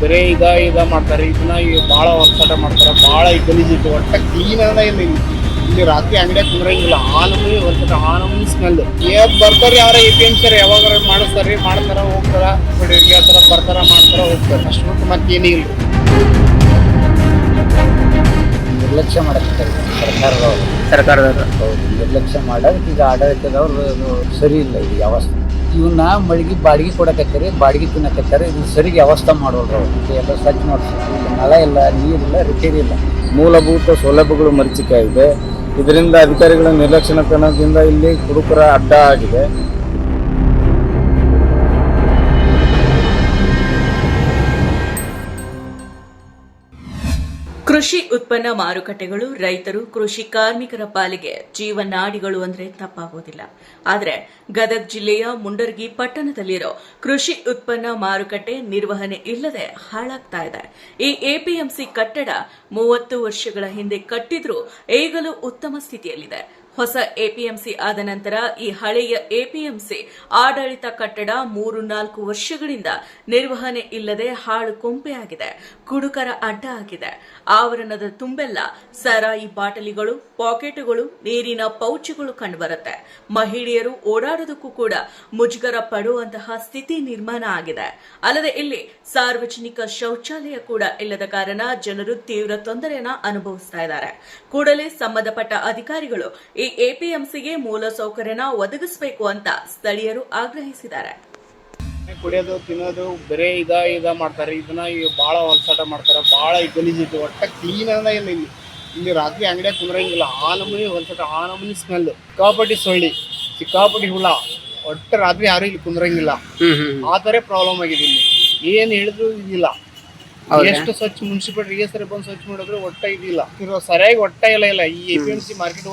ಬರೇ ಈಗ ಈಗ ಮಾಡ್ತಾರೆ ಇದನ್ನ ಈ ಭಾಳ ಒತ್ತಡ ಮಾಡ್ತಾರೆ ಭಾಳ ಗಲೀಜಿತ್ತು ಒಟ್ಟ ಕ್ಲೀನ್ ಅದ ಇಲ್ಲ ಇಲ್ಲಿ. ಇಲ್ಲಿ ರಾತ್ರಿ ಅಂಗಡಿಯಾಗ ಕುಂದ್ರಂಗಿಲ್ಲ ಆ ಒಂದ್ಸಲ ಆ ಸ್ಮೆಲ್ ಏ ಬರ್ತಾರೆ ಯಾರ ಎ ಪಿ ಎಂ ಸರ್ ಯಾವಾಗ ಮಾಡಿಸ್ತಾರೆ ಮಾಡ್ತಾರ ಹೋಗ್ತಾರ ಹೇಳ್ತಾರ ಬರ್ತಾರ ಮಾಡ್ತಾರ ಹೋಗ್ತಾರ. ಅಷ್ಟು ಬಿಟ್ಟು ಮತ್ತೇನಿಲ್ಲ ನಿರ್ಲಕ್ಷ್ಯ ಮಾಡಕ್ಕೆ ಸರ್ಕಾರದವರು. ಸರ್ಕಾರದವರು. ಹೌದು ನಿರ್ಲಕ್ಷ್ಯ ಮಾಡೋದಕ್ಕೆ ಈಗ ಆಡಳಿತದವ್ರು ಅದು ಸರಿ ಇಲ್ಲ ಈಗ ವ್ಯವಸ್ಥೆ ಇವನ್ನ ಮಳಿಗೆ ಬಾಡಿಗೆ ಕೊಡಕತ್ತಾರೆ, ಬಾಡಿಗೆ ತಿನ್ನಕತ್ತಾರೆ, ಇದು ಸರಿಗೆ ವ್ಯವಸ್ಥೆ ಅವ್ರು. ಎಲ್ಲ ಸ್ವಚ್ಛ ಮಾಡಿಸ್ಬೇಕು ಇಲ್ಲಿ ಇಲ್ಲ, ನೀರಿಲ್ಲ, ರಿಪೇರಿ ಇಲ್ಲ. ಮೂಲಭೂತ ಸೌಲಭ್ಯಗಳು ಮರೀಚಿಕೆ ಇದೆ ಇದರಿಂದ ಅಧಿಕಾರಿಗಳ ನಿರ್ಲಕ್ಷ್ಯತನದಿಂದ ಇಲ್ಲಿ ಕುಡುಕರ ಅಡ್ಡ ಆಗಿದೆ. ಕೃಷಿ ಉತ್ಪನ್ನ ಮಾರುಕಟ್ಟೆಗಳು ರೈತರು, ಕೃಷಿ ಕಾರ್ಮಿಕರ ಪಾಲಿಗೆ ಜೀವನಾಡಿಗಳು ಅಂದ್ರೆ ತಪ್ಪಾಗೋದಿಲ್ಲ. ಆದರೆ ಗದಗ ಜಿಲ್ಲೆಯ ಮುಂಡರ್ಗಿ ಪಟ್ಟಣದಲ್ಲಿರೋ ಕೃಷಿ ಉತ್ಪನ್ನ ಮಾರುಕಟ್ಟೆ ನಿರ್ವಹಣೆ ಇಲ್ಲದೆ ಹಾಳಾಗ್ತಾ ಇದೆ. ಈ ಎಪಿಎಂಸಿ ಕಟ್ಟಡ ಮೂವತ್ತು ವರ್ಷಗಳ ಹಿಂದೆ ಕಟ್ಟಿದ್ರೂ ಈಗಲೂ ಉತ್ತಮ ಸ್ಥಿತಿಯಲ್ಲಿದೆ. ಹೊಸ ಎಪಿಎಂಸಿ ಆದ ನಂತರ ಈ ಹಳೆಯ ಎಪಿಎಂಸಿ ಆಡಳಿತ ಕಟ್ಟಡ ಮೂರು ನಾಲ್ಕು ವರ್ಷಗಳಿಂದ ನಿರ್ವಹಣೆ ಇಲ್ಲದೆ ಹಾಳು ಕೊಂಪೆಯಾಗಿದೆ. ಕುಡುಕರ ಅಡ್ಡ ಆಗಿದೆ. ಆವರಣದ ತುಂಬೆಲ್ಲ ಸರಾಯಿ ಬಾಟಲಿಗಳು, ಪಾಕೆಟ್ಗಳು, ನೀರಿನ ಪೌಚುಗಳು ಕಂಡುಬರುತ್ತೆ. ಮಹಿಳೆಯರು ಓಡಾಡೋದಕ್ಕೂ ಕೂಡ ಮುಜುಗರ ಪಡುವಂತಹ ಸ್ಥಿತಿ ನಿರ್ಮಾಣ ಆಗಿದೆ. ಅಲ್ಲದೆ ಇಲ್ಲಿ ಸಾರ್ವಜನಿಕ ಶೌಚಾಲಯ ಕೂಡ ಇಲ್ಲದ ಕಾರಣ ಜನರು ತೀವ್ರ ತೊಂದರೆಯನ್ನ ಅನುಭವಿಸ್ತಾ ಇದ್ದಾರೆ. ಕೂಡಲೇ ಸಂಬಂಧಪಟ್ಟ ಅಧಿಕಾರಿಗಳು ಈ ಎಪಿಎಂಸಿಗೆ ಮೂಲ ಸೌಕರ್ಯನ ಒದಗಿಸಬೇಕು ಅಂತ ಸ್ಥಳೀಯರು ಆಗ್ರಹಿಸಿದ್ದಾರೆ. ಕುಡಿಯೋದು ತಿನ್ನೋದು ಬರೇ ಇದ ಇದ ಮಾಡ್ತಾರೆ. ಇದನ್ನ ಭಾಳ ಒಂದ್ಸಾಟ ಮಾಡ್ತಾರೆ. ಭಾಳ ಗಲೀಜಿತ್ತು ಒಟ್ಟ ಕ್ಲೀನ್ ಅದ ಇಲ್ಲ ಇಲ್ಲಿ. ಇಲ್ಲಿ ರಾತ್ರಿ ಅಂಗಡಿಯಾಗ ಕುಂದ್ರಂಗಿಲ್ಲ. ಆ ನಮೂನಿ ಒತ್ತಡ ಆ ನಮೂನಿ ಸ್ಮೆಲ್ ಸಿಕ್ಕಾಪಟ್ಟಿ ಸೊಳ್ಳಿ ಸಿಕ್ಕಾಪಟ್ಟಿ ಹುಳ. ಒಟ್ಟ ರಾತ್ರಿ ಯಾರು ಇಲ್ಲಿ ಕುಂದ್ರಂಗಿಲ್ಲ. ಆ ಥರ ಪ್ರಾಬ್ಲಮ್ ಆಗಿದೆ ಇಲ್ಲಿ. ಏನು ಹೇಳಿದ್ರು ಇದಿಲ್ಲ? ಎಷ್ಟು ಸ್ವಚ್ಛ ಮುನ್ಸಿಪಲ್ ಸರಿ ಬಂದು ಸ್ವಚ್ಛ ಮಾಡಿದ್ರು ಒಟ್ಟ ಇದಿಲ್ಲ. ಇರೋ ಸರಿಯಾಗಿ ಒಟ್ಟ ಇಲ್ಲ ಇಲ್ಲ. ಈ A P M C market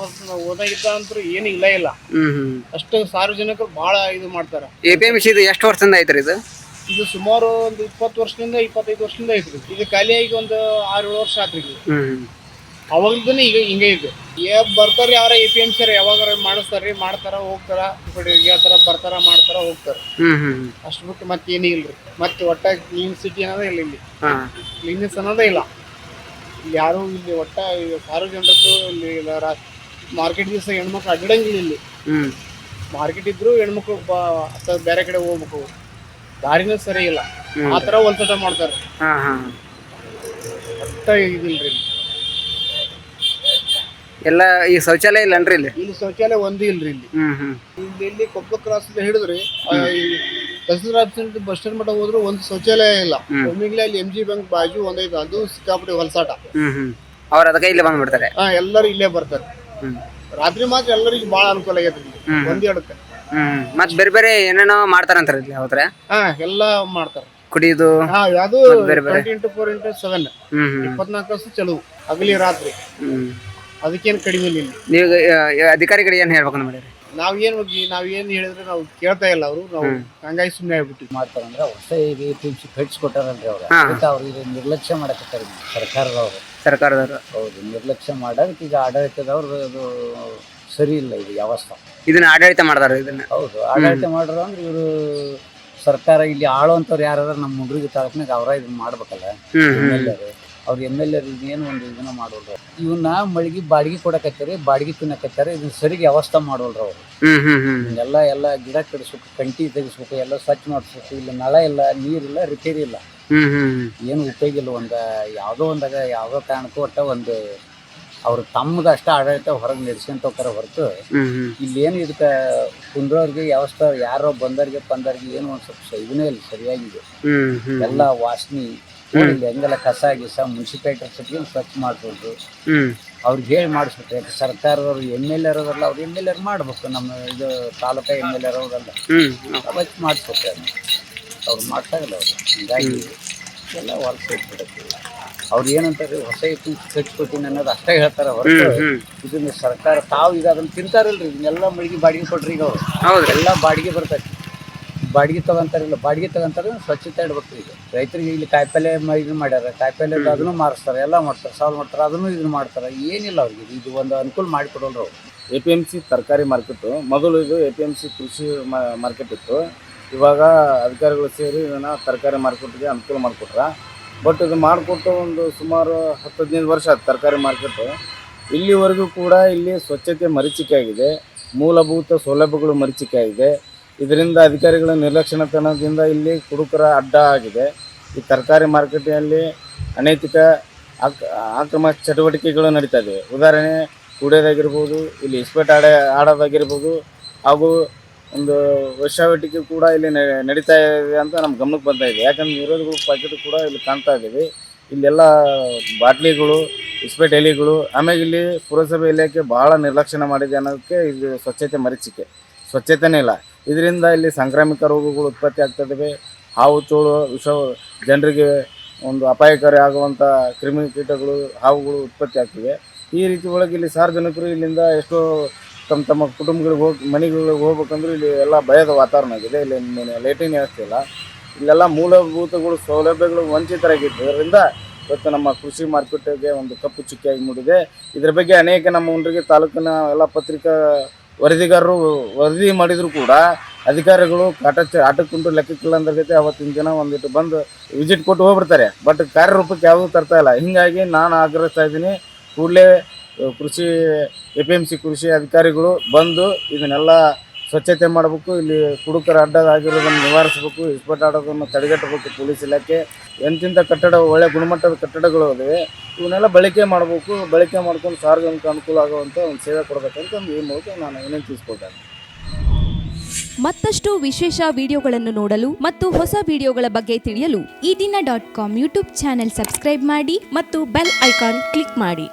ಓದಾಗಿದ್ದ ಅಂತೂ ಏನು ಇಲ್ಲ ಇಲ್ಲ. ಅಷ್ಟು ಸಾರ್ವಜನಿಕರು ಬಹಳ ಇದು ಮಾಡ್ತಾರೆ. ಎ ಪಿ ಎಂ ಸಿ ಇದು ಎಷ್ಟು ವರ್ಷದಿಂದ ಐತ್ರಿ ಇದು? ಇದು ಸುಮಾರು ಒಂದು ಇಪ್ಪತ್ತು ವರ್ಷದಿಂದ ಇಪ್ಪತ್ತೈದು ವರ್ಷದಿಂದ ಐತ್ರಿ. ಇದು ಖಾಲಿಯಾಗಿ ಒಂದು ಆರು ಏಳು ವರ್ಷ ಆತ್ರಿ ಇದು ಹ್ಮ್ ಹ್ಮ್ ಅವಾಗ್ಲೂ ಈಗ ಹಿಂಗೆ ಇದೆ. ಏ ಬರ್ತಾರೆ ಯಾರ ಎ ಪಿ ಎಂ ಸರ್ ಯಾವಾಗ ಮಾಡಿಸ್ತಾರ್ರಿ ಮಾಡ್ತಾರ ಹೋಗ್ತಾರ. ಹೇಳ್ತಾರ ಬರ್ತಾರ ಮಾಡ್ತಾರ ಹೋಗ್ತಾರ. ಅಷ್ಟು ಬಿಟ್ಟು ಮತ್ತೇನೂ ಇಲ್ರಿ. ಮತ್ತೆ ಒಟ್ಟ ಕ್ಲೀನ್ ಸಿಟಿ ಅನ್ನೋದೇ ಇಲ್ಲ ಇಲ್ಲಿ. ಕ್ಲೀನ್ನೆಸ್ ಅನ್ನೋದೇ ಇಲ್ಲ. ಇಲ್ಲಿ ಯಾರು ಇಲ್ಲಿ ಒಟ್ಟ ಸಾರು ಜನರದ್ದು ಇಲ್ಲಿ ಮಾರ್ಕೆಟ್ ದಿವಸ ಹೆಣ್ಮಕ್ಳು ಅಡ್ಡಂಗಿಲ್ಲ ಇಲ್ಲಿ. ಹ್ಮ್. ಮಾರ್ಕೆಟ್ ಇದ್ರು ಹೆಣ್ಮಕ್ಳು ಬೇರೆ ಕಡೆ ಹೋಗ್ಬೇಕು. ದಾರಿನೂ ಸರಿ ಇಲ್ಲ. ಆ ಥರ ಒಲ್ಸಟ ಮಾಡ್ತಾರೆ. ಹಾ ಒಟ್ಟ ಇದಿಲ್ರಿ. ಎಲ್ಲ ಈ ಶೌಚಾಲಯ ಇಲ್ಲನ್ರಿ ಇಲ್ಲಿ? ಇಲ್ಲಿ ಶೌಚಾಲಯ ಒಂದು ಇಲ್ರಿ ಇಲ್ಲಿ. ಹ್ಮ್ ಹ್ಮ್. ಇಲ್ಲಿ ಇಲ್ಲಿ ಕೊಪ್ಪ ಕ್ರಾಸ್ ಹಿಡಿದ್ರಿ ಆ, ಈ ತಹಸೀಲ್ದಾರ್ ಆಫೀಸ್ ಬಸ್ ಸ್ಟ್ಯಾಂಡ್ ಮಟ್ಟ ಹೋದ್ರು ಒಂದು ಶೌಚಾಲಯ ಇಲ್ಲ. ಒಮ್ಮಿಗ್ಲೇ ಅಲ್ಲಿ ಎಂ ಜಿ ಬ್ಯಾಂಕ್ ಬಾಜು ಒಂದೈದು ಅದು ಸಿಕ್ಕಾಪಟ್ಟೆ ಹೊಲಸಾಟ. ಹ್ಮ್ ಹ್ಮ್. ಅವ್ರ ಅದಕ್ಕೆ ಇಲ್ಲಿ ಬಂದ್ಬಿಡ್ತಾರೆ? ಹಾ ಎಲ್ಲರೂ ಇಲ್ಲೇ ಬರ್ತಾರೆ. ಹ್ಮ್. ರಾತ್ರಿ ಮಾತ್ರ ಎಲ್ಲರಿಗೂ ಭಾಳ ಅನುಕೂಲ ಆಗೈತೆ ಇಲ್ಲಿ. ಒಂದೆರಡಕ್ಕೆ ಹ್ಮ್. ಮತ್ ಬೇರೆ ಬೇರೆ ಏನೇನೋ ಮಾಡ್ತಾರಂತಾರ ಇಲ್ಲಿ ಹೋದ್ರೆ ಹಾ ಎಲ್ಲ ಮಾಡ್ತಾರೆ. ಕುಡಿಯೋದು ಹಾ ಅದು ಬೇರೆ ಬೇರೆ. Twenty into four into seven hmm hmm. ಇಪ್ಪತ್ನಾಲ್ಕು ತಾಸು ಚಲೋ ಹಗಲಿ ರಾತ್ರಿ. ಹ್ಮ್. ಅದಕ್ಕೇನು ಕಡಿಮೆ ಇಲ್ಲ. ನೀವು ಅಧಿಕಾರಿಗಳು ಏನು ಹೇಳ್ಬೇಕಂತ ಮಾಡಿರಿ ನಾವ್ ಏನ್ ಹೋಗಿ ನಾವ್ ಏನ್ ಹೇಳಿದ್ರೆ ನಾವು ಕೇಳ್ತಾ ಇಲ್ಲ ಅವರು. ನಾವು ಹಂಗಾಗಿ ಸುಮ್ಮನೆ ಆಗ್ಬಿಟ್ಟಿವಿ. ಮಾಡ್ತಾರಂದ್ರೆ ಹೊಸ ಈಗ ಎ ಪಿ ಎಂ ಸಿ ಕಟ್ಸ್ಕೊಟ್ಟಾರಲ್ರಿ ಅವ್ರು. ಹಾ. ಅದಕ್ಕೆ ಅವ್ರಿಗೆ ನಿರ್ಲಕ್ಷ್ಯ ಮಾಡಕತ್ತಾರೆ ಸರ್ಕಾರದವರು. ಸರ್ಕಾರದವರು. ಹೌದು ನಿರ್ಲಕ್ಷ್ಯ ಮಾಡೋದಕ್ಕೆ ಈಗ ಆಡಳಿತದವ್ರು ಅದು ಸರಿ ಇಲ್ಲ ಇದು ವ್ಯವಸ್ಥೆ ಇದನ್ನ ಆಡಳಿತ ಮಾಡ್ತಾರೆ ಇದನ್ನ? ಹೌದು ಆಡಳಿತ ಮಾಡ್ರು ಅಂದ್ರೆ ಇವರು ಸರ್ಕಾರ ಇಲ್ಲಿ ಆಳುವಂಥವ್ರು ಯಾರಾದ್ರೂ ನಮ್ಮ ಹುಡುಗರಿಗೆ ತಾಲೂಕಿನಾಗ ಅವರ ಇದನ್ನ ಮಾಡ್ಬೇಕಲ್ಲ. ಹ್ಮ್ ಅವ್ರ ಎಂ ಎಲ್ ಎರ್ ಏನು ಒಂದು ಇದನ್ನ ಮಾಡೋಲ್ರ ಇವನ್ನ ಮಳಿಗೆ ಬಾಡಿಗೆ ಕೊಡಕತ್ತಾರೆ ಬಾಡಿಗೆ ತಿನ್ನಕತ್ತಾರೆ ಇದನ್ನ ಸರಿಗೆ ವ್ಯವಸ್ಥೆ ಮಾಡೋಲ್ರು ಅವರು. ಎಲ್ಲ ಎಲ್ಲ ಗಿಡ ಕಡಿಸ್ಬೇಕು ಕಂಟಿ ತೆಗಿಸ್ಬೇಕು ಎಲ್ಲ ಸ್ವಚ್ಛ ಮಾಡಿಸ್ಬೇಕು ಇಲ್ಲ ನಳ ಇಲ್ಲ ನೀರಿಲ್ಲ ರಿಪೇರಿ ಇಲ್ಲ. ಏನು ಉಪಯೋಗ ಇಲ್ಲ ಒಂದ ಯಾವುದೋ ಒಂದಾಗ ಯಾವುದೋ ಕಾರಣಕ್ಕೂ ಒಟ್ಟ ಒಂದು ಅವ್ರ ತಮ್ಮದ ಅಷ್ಟ ಆಡಳಿತ ಹೊರಗೆ ನಡೆಸ್ಕೊಂತ ಹೋಗ್ತಾರೆ ಹೊರತು. ಇಲ್ಲೇನು ಇದಕ್ಕೆ ಕುಂದ್ರೋರಿಗೆ ವ್ಯವಸ್ಥೆ ಯಾರೋ ಬಂದವ್ರಿಗೆ ಬಂದವ್ರಿಗೆ ಏನು ಒಂದು ಸ್ವಲ್ಪ ಇದನ್ನೇ ಇಲ್ಲ ಸರಿಯಾಗಿದೆ ಎಲ್ಲ ವಾಸನೆ ನೋಡಿಲ್ಲ ಹೆಂಗೆಲ್ಲ ಕಸ ಗಿಸ ಮುನ್ಸಿಪಾಲ್ಟಿ ಸತ್ಗೆ ಸ್ವಚ್ಛ ಹ್ಮ್. ಅವ್ರಿಗೆ ಹೇಳಿ ಮಾಡಿಸ್ಬಿಟ್ರೆ ಯಾಕೆ ಸರ್ಕಾರದವ್ರು ಎಂ ಎಲ್ ಇರೋದಲ್ಲ ಅವ್ರು ಎಂ ಎಲ್ ಎರ್ ಮಾಡ್ಬೇಕು ನಮ್ಮ ಇದು ತಾಲೂಕಾ ಎಂ ಎಲ್ ಇರೋದಲ್ಲ ಸ್ವಚ್ಛ ಮಾಡಿಸ್ಬೇಕು ಅವ್ರು ಮಾಡ್ತಾಗಲ್ಲ ಅವರು. ಹೀಗಾಗಿ ಎಲ್ಲ ಹೊಲಸು ಇಟ್ಬಿಡುತ್ತೆ ಅವ್ರು ಏನಂತಾರೆ ಹೊಸ ಇತ್ತು ಕಟ್ಕೊತೀನಿ ಅನ್ನೋದು ಅಷ್ಟೇ ಹೇಳ್ತಾರೆ ಅವರು ಇದನ್ನು ಸರ್ಕಾರ ತಾವು ಈಗ ಅದನ್ನ ತಿಂತಾರಲ್ರಿ ಇದನ್ನೆಲ್ಲ ಮಳಿಗೆ ಬಾಡಿಗೆ ಕೊಡ್ರಿ ಈಗ ಅವ್ರು. ಎಲ್ಲ ಬಾಡಿಗೆ ಬರ್ತೈತಿ. ಬಾಡಿಗೆ ತಗೊಂತಾರಿಲ್ಲ, ಬಾಡಿಗೆ ತಗೊಂತಾರೆ ಸ್ವಚ್ಛತೆ ಇಡ್ಬೇಕು ಈಗ. ರೈತರಿಗೆ ಇಲ್ಲಿ ಕಾಯಿಪಲ್ಲೆ ಇದನ್ನ ಮಾಡ್ಯಾರ ಕಾಯಿಪಲ್ಲೆ ಅದನ್ನು ಮಾರಿಸ್ತಾರೆ, ಎಲ್ಲ ಮಾಡ್ತಾರೆ, ಸಾಲ್ ಮಾಡ್ತಾರೆ ಅದನ್ನು ಇದನ್ನ ಮಾಡ್ತಾರೆ, ಏನಿಲ್ಲ ಅವ್ರಿಗೆ. ಇದು ಒಂದು ಅನುಕೂಲ ಮಾಡಿಕೊಡೋಲ್ರು ಅವ್ರು. ಎ ಪಿ ಎಂ ಸಿ ತರಕಾರಿ ಮಾರ್ಕೆಟು, ಮೊದಲು ಇದು ಎ ಪಿ ಎಂ ಸಿ ಕೃಷಿ ಮಾರ್ಕೆಟ್ ಇತ್ತು. ಇವಾಗ ಅಧಿಕಾರಿಗಳು ಸೇರಿ ಇದನ್ನು ತರಕಾರಿ ಮಾರ್ಕೆಟ್ಗೆ ಅನುಕೂಲ ಮಾಡಿಕೊಟ್ರ. ಬಟ್ ಇದು ಮಾಡಿಕೊಟ್ಟು ಒಂದು ಸುಮಾರು ಹತ್ತು, ಹದಿನೈದು ವರ್ಷ ಆಯ್ತು ತರಕಾರಿ ಮಾರ್ಕೆಟು. ಇಲ್ಲಿವರೆಗೂ ಕೂಡ ಇಲ್ಲಿ ಸ್ವಚ್ಛತೆ ಮರೀಚಿಕೆ ಆಗಿದೆ. ಮೂಲಭೂತ ಸೌಲಭ್ಯಗಳು ಮರೀಚಿಕೆ ಆಗಿದೆ. ಇದರಿಂದ ಅಧಿಕಾರಿಗಳ ನಿರ್ಲಕ್ಷಣತನದಿಂದ ಇಲ್ಲಿ ಕುಡುಕರ ಅಡ್ಡ ಆಗಿದೆ. ಈ ತರಕಾರಿ ಮಾರುಕಟ್ಟೆಯಲ್ಲಿ ಅನೈತಿಕ ಆಕ್, ಆಕ್ರಮ ಚಟುವಟಿಕೆಗಳು ನಡೀತಾ ಇದೆ ಉದಾಹರಣೆ ಕುಡಿಯೋದಾಗಿರ್ಬೋದು ಇಲ್ಲಿ ಇಸ್ಪೇಟ್ ಆಡ, ಆಡೋದಾಗಿರ್ಬೋದು, ಹಾಗೂ ಒಂದು ವಶಾವಟಿಕೆ ಕೂಡ ಇಲ್ಲಿ ನಡೀತಾ ಇದೆ ಅಂತ ನಮ್ಮ ಗಮನಕ್ಕೆ ಬರ್ತಾ ಇದೆ. ಯಾಕಂದ್ರೆ ವಿರೋಧಗಳು ಪಾಕೆಟ್ ಕೂಡ ಇಲ್ಲಿ ಕಾಣ್ತಾ ಇದ್ದೀವಿ ಇಲ್ಲೆಲ್ಲ ಬಾಟ್ಲಿಗಳು ಇಸ್ಪೇಟ್ ಎಲೆಗಳು, ಆಮೇಲೆ ಇಲ್ಲಿ ಪುರಸಭೆ ಇಲಾಖೆ ಭಾಳ ನಿರ್ಲಕ್ಷಣೆ ಮಾಡಿದೆ ಅನ್ನೋದಕ್ಕೆ ಇದು ಸ್ವಚ್ಛತೆ ಮರೀಚಿಕೆ. ಸ್ವಚ್ಛತೆನೇ ಇಲ್ಲ. ಇದರಿಂದ ಇಲ್ಲಿ ಸಾಂಕ್ರಾಮಿಕ ರೋಗಗಳು ಉತ್ಪತ್ತಿ ಆಗ್ತದೆ ಹಾವು ಚೋಳು ವಿಷ ಜನರಿಗೆ ಒಂದು ಅಪಾಯಕಾರಿ ಆಗುವಂಥ ಕ್ರಿಮಿಕೀಟಗಳು ಹಾವುಗಳು ಉತ್ಪತ್ತಿ ಆಗ್ತಿವೆ. ಈ ರೀತಿ ಒಳಗೆ ಇಲ್ಲಿ ಸಾರ್ವಜನಿಕರು ಇಲ್ಲಿಂದ ಎಷ್ಟೋ ತಮ್ಮ ತಮ್ಮ ಕುಟುಂಬಗಳಿಗೆ ಹೋಗಿ, ಮನೆಗಳಿಗೆ ಹೋಗ್ಬೇಕಂದ್ರೆ ಇಲ್ಲಿ ಎಲ್ಲ ಭಯದ ವಾತಾವರಣ ಆಗಿದೆ. ಇಲ್ಲಿ ಲೈಟಿನ ವ್ಯವಸ್ಥೆ ಇಲ್ಲ. ಇಲ್ಲೆಲ್ಲ ಮೂಲಭೂತಗಳು, ಸೌಲಭ್ಯಗಳು ವಂಚಿತರಾಗಿದ್ದರಿಂದ ಇವತ್ತು ನಮ್ಮ ಕೃಷಿ ಮಾರ್ಕೆಟ್ಗೆ ಒಂದು ಕಪ್ಪು ಚುಕ್ಕಿಯಾಗಿ ಮೂಡಿದೆ. ಇದರ ಬಗ್ಗೆ ಅನೇಕ ನಮ್ಮ ಮುಂಡ್ರಿಗೆ ತಾಲೂಕಿನ ಎಲ್ಲ ಪತ್ರಿಕಾ ವರದಿಗಾರರು ವರದಿ ಮಾಡಿದ್ರು ಕೂಡ ಅಧಿಕಾರಿಗಳು ಕಾಟ ಆಟಕ್ಕುಂಟು ಲೆಕ್ಕಕ್ಕಿಲ್ಲ ಅಂದ್ರಗತೆ ಅವತ್ತಿನ ದಿನ ಒಂದಿಟ್ಟು ಬಂದು ವಿಸಿಟ್ ಕೊಟ್ಟು ಹೋಗ್ಬಿಡ್ತಾರೆ. ಬಟ್ ಕಾರ್ಯರೂಪಕ್ಕೆ ಯಾವುದೂ ತರ್ತಾ ಇಲ್ಲ. ಹೀಗಾಗಿ ನಾನು ಆಗ್ರಹಿಸ್ತಾ ಇದ್ದೀನಿ, ಕೂಡಲೇ ಕೃಷಿ, ಎ ಕೃಷಿ ಅಧಿಕಾರಿಗಳು ಬಂದು ಇದನ್ನೆಲ್ಲ ಸ್ವಚ್ಛತೆ ಮಾಡಬೇಕು, ಇಲ್ಲಿ ಕುಡುಕರ ಅಡ್ಡದಾಗಿರೋದನ್ನು ನಿವಾರಿಸಬೇಕು, ಇಸ್ಪಟ್ ಆಡೋದನ್ನು ತಡೆಗಟ್ಟಬೇಕು ಪೊಲೀಸ್ ಇಲಾಖೆ. ಎಂತಿಂಥ ಕಟ್ಟಡ, ಒಳ್ಳೆ ಗುಣಮಟ್ಟದ ಕಟ್ಟಡಗಳು ಅದಾವೆ. ಇವನ್ನೆಲ್ಲ ಬಳಕೆ ಮಾಡಬೇಕು, ಬಳಕೆ ಮಾಡ್ಕೊಂಡು ಸಾರ್ವಜನಿಕ ಅನುಕೂಲ ಆಗುವಂಥ ಒಂದು ಸೇವೆ ಕೊಡಬೇಕಂತ ಒಂದು ಈ ಮೂಲಕ ನಾನು ವಿನಂತಿಸ್ಕೊಳ್ತೇನೆ ಮತ್ತಷ್ಟು ವಿಶೇಷ ವಿಡಿಯೋಗಳನ್ನು ನೋಡಲು ಮತ್ತು ಹೊಸ ವಿಡಿಯೋಗಳ ಬಗ್ಗೆ ತಿಳಿಯಲು ಈ ದಿನ dot com YouTube channel subscribe ಮಾಡಿ ಮತ್ತು ಬೆಲ್ ಐಕಾನ್ ಕ್ಲಿಕ್ ಮಾಡಿ.